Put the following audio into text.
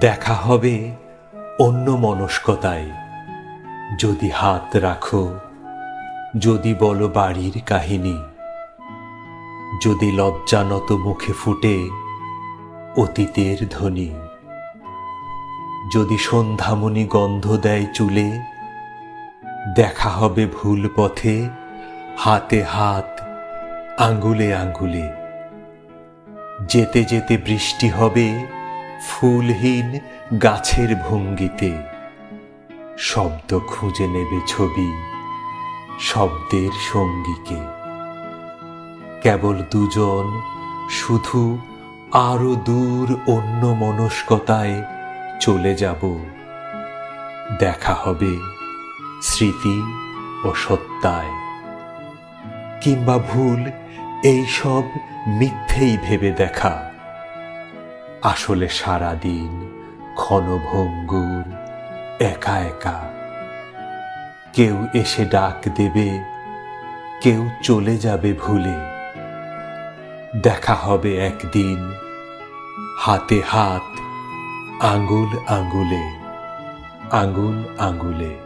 দেখা হবে অন্য মনস্কতায়। যদি হাত রাখো, যদি বলো বাড়ির কাহিনী। যদি লজ্জানত মুখে ফুটে অতীতের ধ্বনি। যদি সন্ধ্যামণি গন্ধ দেয় চুলে, দেখা হবে ভুল পথে হাতে হাত, আঙ্গুলে আঙ্গুলে। যেতে যেতে বৃষ্টি হবে ফুলহীন গাছের ভঙ্গিতে। শব্দ খুঁজে নেবে ছবি শব্দের সঙ্গীকে। কেবল দুজন, শুধু আরও দূর অন্য মনস্কতায় চলে যাব। দেখা হবে স্মৃতি ও সত্যায় কিংবা ভুল এই সব মিথ্যেই ভেবে দেখা। আসলে সারাদিন ক্ষণভঙ্গুর, একা একা। কেউ এসে ডাক দেবে, কেউ চলে যাবে ভুলে। দেখা হবে একদিন, হাতে হাত আঙ্গুল আঙ্গুলে আঙ্গুল আঙ্গুলে